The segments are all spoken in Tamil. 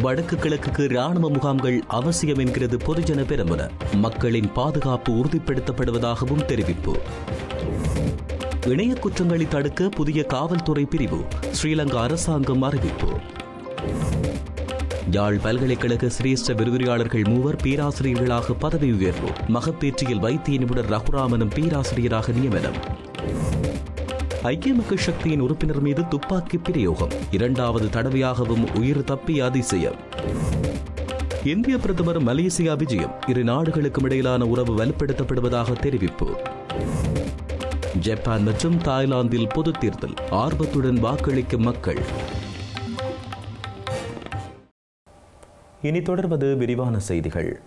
வடக்கு கிழக்குக்கு ராணுவ முகாம்கள் அவசியம் என்கிறது பொதுஜன பெரமுன. மக்களின் பாதுகாப்பு உறுதிப்படுத்தப்படுவதாகவும் தெரிவிப்பு. இணைய குற்றங்களை தடுக்க புதிய காவல்துறை பிரிவு ஸ்ரீலங்கா அரசாங்கம் அறிவிப்பு. யாழ் பல்கலைக்கழக சிரேஷ்ட விருதுரையாளர்கள் மூவர் பேராசிரியர்களாக பதவி உயர்வு மகப்பேற்றியில் வைத்திய நிபுணர் ரகுராமனும் பேராசிரியராக நியமனம். ஐக்கிய மக்கள் சக்தியின் உறுப்பினர் மீது துப்பாக்கி பிரயோகம். இரண்டாவது தடவையாகவும் உயிர் தப்பிய அதிசயம். இந்திய பிரதமர் மலேசியா விஜயம் இரு நாடுகளுக்கும் இடையிலான உறவு வலுப்படுத்தப்படுவதாக தெரிவிப்பு. ஜப்பான் மற்றும் தாய்லாந்தில் பொது தேர்தல். ஆர்வத்துடன் வாக்களிக்கும் மக்கள். இனி தொடர்வது விரிவான செய்திகள்.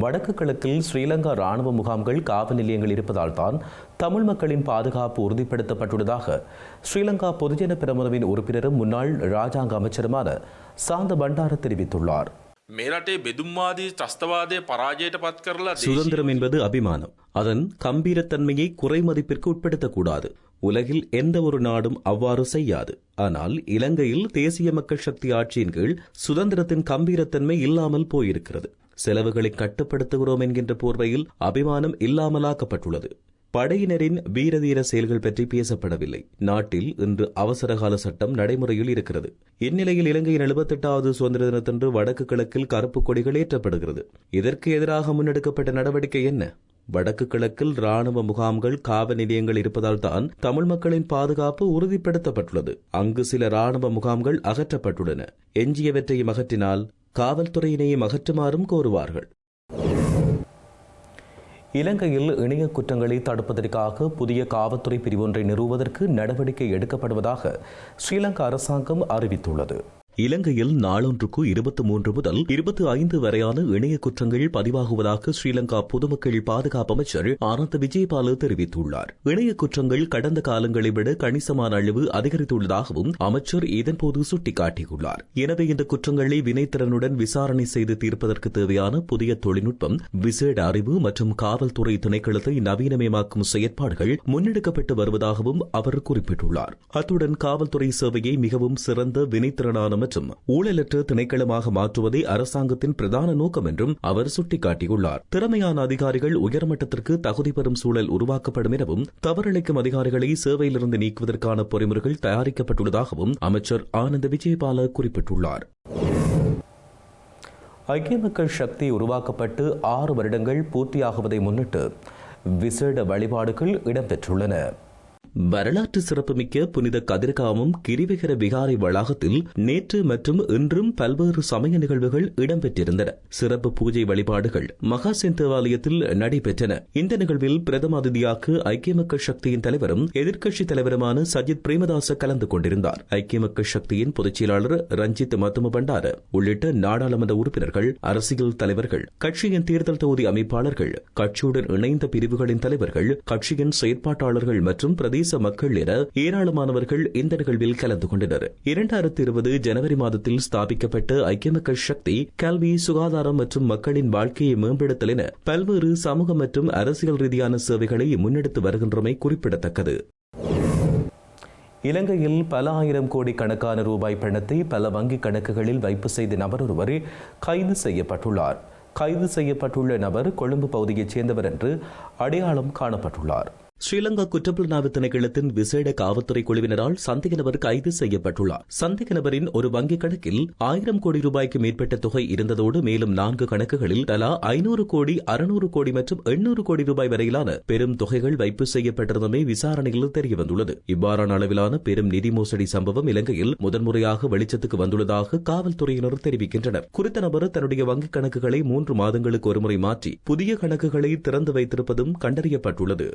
வடக்கு கிழக்கில் ஸ்ரீலங்கா ராணுவ முகாம்கள் காவல் நிலையங்கள் இருப்பதால் தான் தமிழ் மக்களின் பாதுகாப்பு உறுதிப்படுத்தப்பட்டுள்ளதாக ஸ்ரீலங்கா பொதுஜன பிரமுனவின் உறுப்பினரும் முன்னாள் ராஜாங்க அமைச்சருமான சாந்த பண்டார தெரிவித்துள்ளார் මේ රටේ බෙදුම්වාදී ත්‍රස්තවාදය පරාජයට පත් කරලා சுதந்திரம் என்பது அபிமானம் அதன் கம்பீரத்தன்மையை குறைமதிப்பிற்கு உட்படுத்தக்கூடாது உலகில் எந்த ஒரு நாடும் அவ்வாறு செய்யாது ஆனால் இலங்கையில் தேசிய மக்கள் சக்தி ஆட்சியின் கீழ் சுதந்திரத்தின் கம்பீரத்தன்மை இல்லாமல் போயிருக்கிறது செலவுகளை கட்டுப்படுத்துகிறோம் என்கின்ற போர்வையில் அபிமானம் இல்லாமலாக்கப்பட்டுள்ளது. படையினரின் வீரதீர செயல்கள் பற்றி பேசப்படவில்லை. நாட்டில் இன்று அவசரகால சட்டம் நடைமுறையில் இருக்கிறது. இந்நிலையில் இலங்கையின் எழுபத்தெட்டாவது சுதந்திர தினத்தன்று வடக்கு கிழக்கில் கருப்பு கொடிகள் ஏற்றப்படுகிறது. இதற்கு எதிராக முன்னெடுக்கப்பட்ட நடவடிக்கை என்ன? வடக்கு கிழக்கில் ராணுவ முகாம்கள் காவல் நிலையங்கள் இருப்பதால் தான் தமிழ் மக்களின் பாதுகாப்பு உறுதிப்படுத்தப்பட்டுள்ளது. அங்கு சில ராணுவ முகாம்கள் அகற்றப்பட்டுள்ளன. எஞ்சியவற்றையும் அகற்றினால் காவல்துறையினையும் அகற்றுமாறும் கோருவார்கள். இலங்கையில் இணைய குற்றங்களை தடுப்பதற்காக புதிய காவல்துறை பிரிவொன்றை நிறுவுவதற்கு நடவடிக்கை எடுக்கப்படுவதாக ஸ்ரீலங்கா அரசாங்கம் அறிவித்துள்ளது. இலங்கையில் நாளொன்றுக்கு இருபத்தி மூன்று முதல் இருபத்தி ஐந்து வரையான இணைய குற்றங்கள் பதிவாகுவதாக ஸ்ரீலங்கா பொதுமக்கள் பாதுகாப்பு அமைச்சர் ஆனந்த் விஜயபால தெரிவித்துள்ளார். இணைய குற்றங்கள் கடந்த காலங்களை விட கணிசமான அளவு அதிகரித்துள்ளதாகவும் அமைச்சர் இதன்போது சுட்டிக்காட்டியுள்ளார். எனவே இந்த குற்றங்களை வினைத்திறனுடன் விசாரணை செய்து தீர்ப்பதற்கு தேவையான புதிய தொழில்நுட்பம் விசேட அறிவு மற்றும் காவல்துறை திணைக்களத்தை நவீனமயமாக்கும் செயற்பாடுகள் முன்னெடுக்கப்பட்டு வருவதாகவும் அவர் குறிப்பிட்டுள்ளார். அத்துடன் காவல்துறை சேவையை மிகவும் சிறந்த வினைத்திறனான மற்றும் ஊழலற்ற திணைக்களமாக மாற்றுவதே அரசாங்கத்தின் பிரதான நோக்கம் என்றும் அவர் சுட்டிக்காட்டியுள்ளார். திறமையான அதிகாரிகள் உயர்மட்டத்திற்கு தகுதி பெறும் சூழல் உருவாக்கப்படும் எனவும் தவறிழைக்கும் அதிகாரிகளை சேவையிலிருந்து நீக்குவதற்கான பொறிமுறைகள் தயாரிக்கப்பட்டுள்ளதாகவும் அமைச்சர் ஆனந்த விஜயபால குறிப்பிட்டுள்ளார். ஐக்கிய மக்கள் சக்தி உருவாக்கப்பட்டு ஆறு வருடங்கள் பூர்த்தியாகுவதை முன்னிட்டு விசேட வழிபாடுகள் இடம்பெற்றுள்ளன. வரலாற்று சிறப்புமிக்க புனித கதிர்காமம் கிரிவிகர விகாரை வளாகத்தில் நேற்று மற்றும் இன்றும் பல்வேறு சமய நிகழ்வுகள் இடம்பெற்றிருந்தன. சிறப்பு பூஜை வழிபாடுகள் மகாசென் தேவாலயத்தில் நடைபெற்றன. இந்த நிகழ்வில் பிரதம அதிதியாக ஐக்கிய மக்கள் சக்தியின் தலைவரும் எதிர்க்கட்சித் தலைவருமான சஜித் பிரேமதாச கலந்து கொண்டிருந்தார். ஐக்கிய மக்கள் சக்தியின் பொதுச் செயலாளர் ரஞ்சித் மத்தும பண்டார உள்ளிட்ட நாடாளுமன்ற உறுப்பினர்கள் அரசியல் தலைவர்கள் கட்சியின் தேர்தல் தொகுதி அமைப்பாளர்கள் கட்சியுடன் இணைந்த பிரிவுகளின் தலைவர்கள் கட்சியின் செயற்பாட்டாளர்கள் மற்றும் பிரதேச மக்கள் என ஏராளமானவர்கள் இந்த நிகழ்வில் கலந்து கொண்டனர். இரண்டாயிரத்தி இருபது ஜனவரி மாதத்தில் ஸ்தாபிக்கப்பட்ட ஐக்கிய மக்கள் சக்தி கல்வி சுகாதாரம் மற்றும் மக்களின் வாழ்க்கையை மேம்படுத்தல் என பல்வேறு சமூக மற்றும் அரசியல் ரீதியான சேவைகளை முன்னெடுத்து வருகின்றமை குறிப்பிடத்தக்கது. இலங்கையில் பல ஆயிரம் கோடி கணக்கான ரூபாய் பணத்தை பல வங்கிக் கணக்குகளில் வைப்பு செய்த நபர் ஒருவர் கைது செய்யப்பட்டுள்ளார். கைது செய்யப்பட்டுள்ள நபர் கொழும்பு பகுதியைச் சேர்ந்தவர் என்று அடையாளம் காணப்பட்டுள்ளார். ஸ்ரீலங்கா குற்றப்புலனாய்வு திணைக்களத்தின் விசேட காவல்துறை குழுவினரால் சந்தேக நபர் கைது செய்யப்பட்டுள்ளார். சந்தேக நபரின் ஒரு வங்கிக் கணக்கில் ஆயிரம் கோடி ரூபாய்க்கு மேற்பட்ட தொகை இருந்ததோடு மேலும் நான்கு கணக்குகளில் தலா ஐநூறு கோடி அறுநூறு கோடி மற்றும் எண்ணூறு கோடி ரூபாய் வரையிலான பெரும் தொகைகள் வைப்பு செய்யப்பட்டிருந்தமே விசாரணையில் தெரியவந்துள்ளது. இவ்வாறான அளவிலான பெரும் நிதி மோசடி சம்பவம் இலங்கையில் முதன்முறையாக வெளிச்சத்துக்கு வந்துள்ளதாக காவல்துறையினர் தெரிவிக்கின்றனர். குறித்த நபர் தன்னுடைய வங்கிக் கணக்குகளை மூன்று மாதங்களுக்கு ஒருமுறை மாற்றி புதிய கணக்குகளை திறந்து வைத்திருப்பதும் கண்டறியப்பட்டுள்ளது.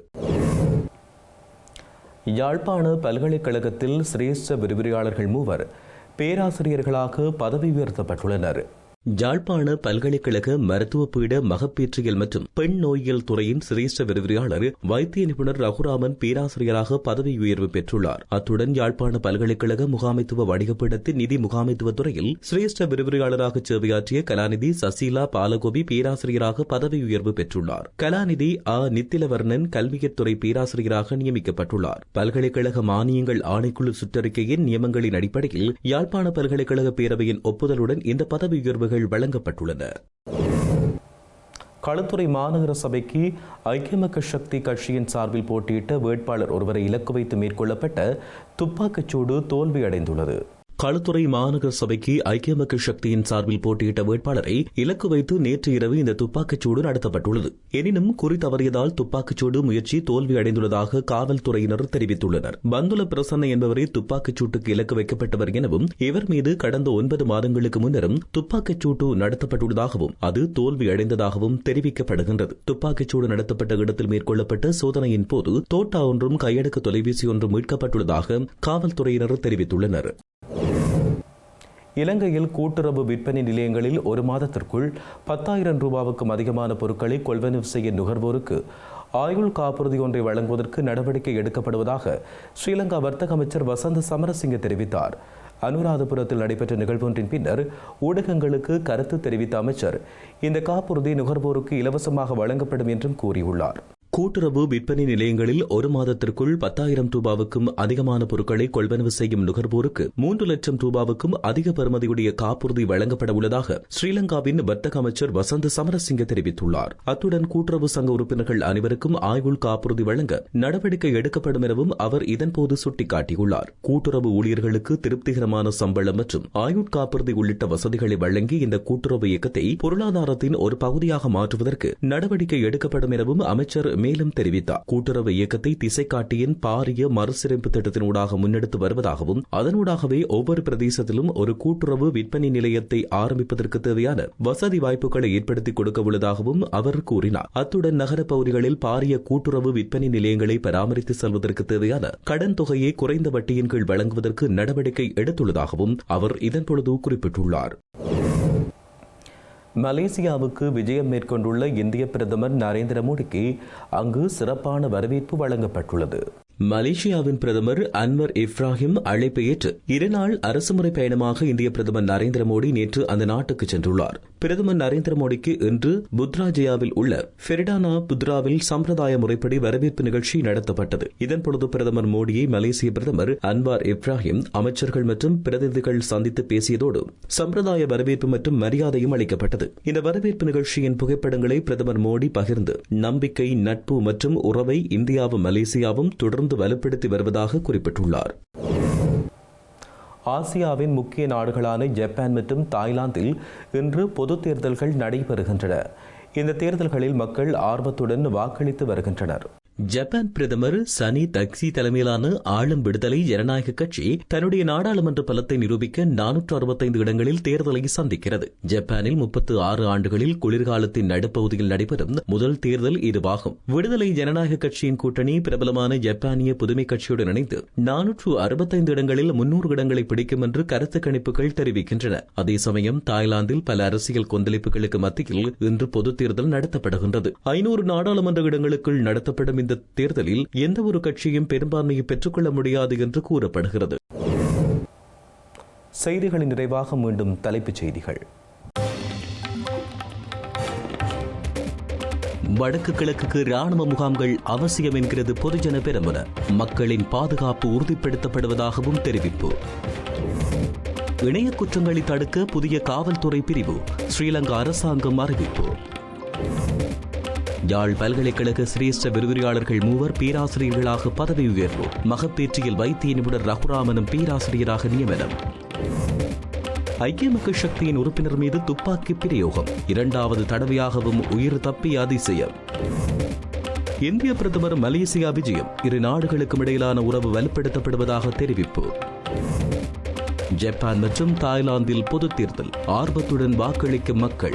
யாழ்ப்பாண பல்கலைக்கழகத்தில் சிரேஷ்ட விரிவுரையாளர்கள் மூவர் பேராசிரியர்களாக பதவி உயர்த்தப்பட்டுள்ளனர். யாழ்ப்பாண பல்கலைக்கழக மருத்துவ பீட மகப்பேற்றியல் மற்றும் பெண் நோயியல் துறையின் சிரேஷ்ட விரிவுரையாளர் வைத்திய நிபுணர் ரகுராமன் பேராசிரியராக பதவி உயர்வு பெற்றுள்ளார். அத்துடன் யாழ்ப்பாண பல்கலைக்கழக முகாமைத்துவ வணிகப்பீடத்தின் நிதி முகாமைத்துவ துறையில் சிரேஷ்ட விரிவுரையாளராக சேவையாற்றிய கலாநிதி சசீலா பாலகோபி பேராசிரியராக பதவி உயர்வு பெற்றுள்ளார். கலாநிதி அ நித்திலவர்ணன் கல்வியத்துறை பேராசிரியராக நியமிக்கப்பட்டுள்ளார். பல்கலைக்கழக மானியங்கள் ஆணைக்குழு சுற்றறிக்கையின் நியமங்களின் அடிப்படையில் யாழ்ப்பாண பல்கலைக்கழக பேரவையின் ஒப்புதலுடன் இந்த பதவி உயர்வு வாய்ப்புகள் வழங்கப்பட்டுள்ளன. களுத்துறை மாநகர சபைக்கு ஐக்கிய மக்கள் சக்தி கட்சியின் சார்பில் போட்டியிட்ட வேட்பாளர் ஒருவரை இலக்கு வைத்து மேற்கொள்ளப்பட்ட துப்பாக்கிச்சூடு தோல்வியடைந்துள்ளது. களுத்துறை மாநகர சபைக்கு ஐக்கிய மக்கள் சக்தியின் சார்பில் போட்டியிட்ட வேட்பாளரை இலக்கு வைத்து நேற்று இரவு இந்த துப்பாக்கிச்சூடு நடத்தப்பட்டுள்ளது. எனினும் குறி தவறியதால் துப்பாக்கிச்சூடு முயற்சி தோல்வி அடைந்துள்ளதாக காவல்துறையினர் தெரிவித்துள்ளனர். பந்துல பிரசன்ன என்பவரை துப்பாக்கிச்சூட்டுக்கு இலக்கு வைக்கப்பட்டவர் எனவும் இவர் மீது கடந்த ஒன்பது மாதங்களுக்கு முன்னரும் துப்பாக்கிச்சூட்டு நடத்தப்பட்டுள்ளதாகவும் அது தோல்வி அடைந்ததாகவும் தெரிவிக்கப்படுகின்றது. துப்பாக்கிச்சூடு நடத்தப்பட்ட இடத்தில் மேற்கொள்ளப்பட்ட சோதனையின் போது தோட்டா ஒன்றும் கையடக்க தொலைபேசி ஒன்றும் மீட்கப்பட்டுள்ளதாக காவல்துறையினர் தெரிவித்துள்ளனர். இலங்கையில் கூட்டுறவு விற்பனை நிலையங்களில் ஒரு மாதத்திற்குள் பத்தாயிரம் ரூபாவுக்கும் அதிகமான பொருட்களை கொள்வனவு செய்ய நுகர்வோருக்கு ஆயுள் காப்புறுதி ஒன்றை வழங்குவதற்கு நடவடிக்கை எடுக்கப்படுவதாக ஸ்ரீலங்கா வர்த்தக அமைச்சர் வசந்த சமரசிங்க தெரிவித்தார். அனுராதபுரத்தில் நடைபெற்ற நிகழ்வொன்றின் பின்னர் ஊடகங்களுக்கு கருத்து தெரிவித்த அமைச்சர் இந்த காப்புறுதி நுகர்வோருக்கு இலவசமாக வழங்கப்படும் என்றும் கூறியுள்ளார். கூட்டுறவு விற்பனை நிலையங்களில் ஒரு மாதத்திற்குள் பத்தாயிரம் ரூபாவுக்கும் அதிகமான பொருட்களை கொள்வனவு செய்யும் நுகர்வோருக்கு மூன்று லட்சம் ரூபாவுக்கும் அதிக பெறுமதியுடைய காப்புறுதி வழங்கப்பட உள்ளதாக ஸ்ரீலங்காவின் வர்த்தக அமைச்சர் வசந்த சமரசிங்க தெரிவித்துள்ளார். அத்துடன் கூட்டுறவு சங்க உறுப்பினர்கள் அனைவருக்கும் ஆயுள் காப்புறுதி வழங்க நடவடிக்கை எடுக்கப்படும் எனவும் அவர் இதன்போது சுட்டிக்காட்டியுள்ளார். கூட்டுறவு ஊழியர்களுக்கு திருப்திகரமான சம்பளம் மற்றும் ஆயுள் காப்புறுதி உள்ளிட்ட வசதிகளை வழங்கி இந்த கூட்டுறவு இயக்கத்தை பொருளாதாரத்தின் ஒரு பகுதியாக மாற்றுவதற்கு நடவடிக்கை எடுக்கப்படும் எனவும் அமைச்சர் மேலும் தெரிவித்தார். கூட்டுறவு இயக்கத்தை திசை காட்டியின் பாரிய மறுசீரமைப்பு திட்டத்தினூடாக முன்னெடுத்து வருவதாகவும் அதனூடாகவே ஒவ்வொரு பிரதேசத்திலும் ஒரு கூட்டுறவு விற்பனை நிலையத்தை ஆரம்பிப்பதற்கு தேவையான வசதி வாய்ப்புகளை ஏற்படுத்திக் கொடுக்க உள்ளதாகவும் அவர் கூறினார். அத்துடன் நகர பகுதிகளில் பாரிய கூட்டுறவு விற்பனை நிலையங்களை பராமரித்து செல்வதற்கு தேவையான கடன் தொகையை குறைந்த வட்டியின் கீழ் வழங்குவதற்கு நடவடிக்கை எடுத்துள்ளதாகவும் அவர் இதன்பொழுது குறிப்பிட்டுள்ளார். மலேசியாவுக்கு விஜயம் மேற்கொண்டுள்ள இந்திய பிரதமர் நரேந்திர மோடிக்கு அங்கு சிறப்பான வரவேற்பு வழங்கப்பட்டுள்ளது. மலேசியாவின் பிரதமர் அன்வர் இப்ராஹிம் அழைப்பு ஏற்று இருநாள் அரசுமுறை பயணமாக இந்திய பிரதமர் நரேந்திர மோடி நேற்று அந்த நாட்டுக்கு சென்றுள்ளார். பிரதமர் நரேந்திர மோடிக்கு இன்று புத்ராஜயாவில் உள்ள ஃபெரிடானா புத்ராவில் சம்பிரதாய முறைப்படி வரவேற்பு நிகழ்ச்சி நடத்தப்பட்டது. இதன்பொழுது பிரதமர் மோடியை மலேசிய பிரதமர் அன்வார் இப்ராஹிம் அமைச்சர்கள் மற்றும் பிரதிநிதிகள் சந்தித்து பேசியதோடு சம்பிரதாய வரவேற்பு மற்றும் மரியாதையும் அளிக்கப்பட்டது. இந்த வரவேற்பு நிகழ்ச்சியின் புகைப்படங்களை பிரதமர் மோடி பகிர்ந்து நம்பிக்கை நட்பு மற்றும் உறவை இந்தியாவும் மலேசியாவும் தொடர்ந்து வலுப்படுத்தி வருவதாக குறிப்பிட்டுள்ளார். ஆசியாவின் முக்கிய நாடுகளான ஜப்பான் மற்றும் தாய்லாந்தில் இன்று பொது தேர்தல்கள் நடைபெறுகின்றன. இந்த தேர்தல்களில் மக்கள் ஆர்வத்துடன் வாக்களித்து வருகின்றனர். ஜப்பான் பிரதமர் சனி தக்சி தலைமையிலான ஆளும் விடுதலை ஜனநாயக கட்சி தன்னுடைய நாடாளுமன்ற பலத்தை நிரூபிக்க நானூற்று அறுபத்தைந்து இடங்களில் தேர்தலை சந்திக்கிறது. ஜப்பானில் முப்பத்து ஆறு ஆண்டுகளில் குளிர்காலத்தின் நடுப்பகுதியில் நடைபெறும் முதல் தேர்தல் இதுவாகும். விடுதலை ஜனநாயக கட்சியின் கூட்டணி பிரபலமான ஜப்பானிய புதுமை கட்சியுடன் இணைந்து நானூற்று அறுபத்தைந்து இடங்களில் முன்னூறு இடங்களை பிடிக்கும் என்று கருத்து கணிப்புகள் தெரிவிக்கின்றன. அதே சமயம் தாய்லாந்தில் பல அரசியல் கொந்தளிப்புகளுக்கு மத்தியில் இன்று பொதுத் தேர்தல் நடத்தப்படுகின்றது. ஐநூறு நாடாளுமன்ற இடங்களுக்குள் நடத்தப்படும் இந்த தேர்தலில் எந்த ஒரு கட்சியும் பெரும்பான்மையை பெற்றுக்கொள்ள முடியாது என்று கூறப்படுகிறது. செய்திகளின் நிறைவாக மீண்டும் தலைப்புச் செய்திகள். வடக்கு கிழக்குக்கு ராணுவ முகாம்கள் அவசியம் என்கிறது பொதுஜன பெரமுன. மக்களின் பாதுகாப்பு உறுதிப்படுத்தப்படுவதாகவும் தெரிவிப்பு. இணைய குற்றங்களை தடுக்க புதிய காவல்துறை பிரிவு ஸ்ரீலங்கா அரசாங்கம் அறிவிப்பு. யாழ் பல்கலைக்கழக சிரேஷ்ட விரிவுரையாளர்கள் மூவர் பேராசிரியர்களாக பதவி உயர்வு. மகப்பேற்றியில் வைத்திய நிபுணர் ரகுராமனும் பேராசிரியராக நியமனம். ஐக்கிய மக்கள் சக்தியின் உறுப்பினர் மீது துப்பாக்கி பிரயோகம். இரண்டாவது தடவையாகவும் உயிர் தப்பி அதிசயம். இந்திய பிரதமர் மலேசியா விஜயம். இரு நாடுகளுக்கும் இடையிலான உறவு வலுப்படுத்தப்படுவதாக தெரிவிப்பு. ஜப்பான் மற்றும் தாய்லாந்தில் பொதுத் தேர்தல். ஆர்வத்துடன் வாக்களிக்கும் மக்கள்.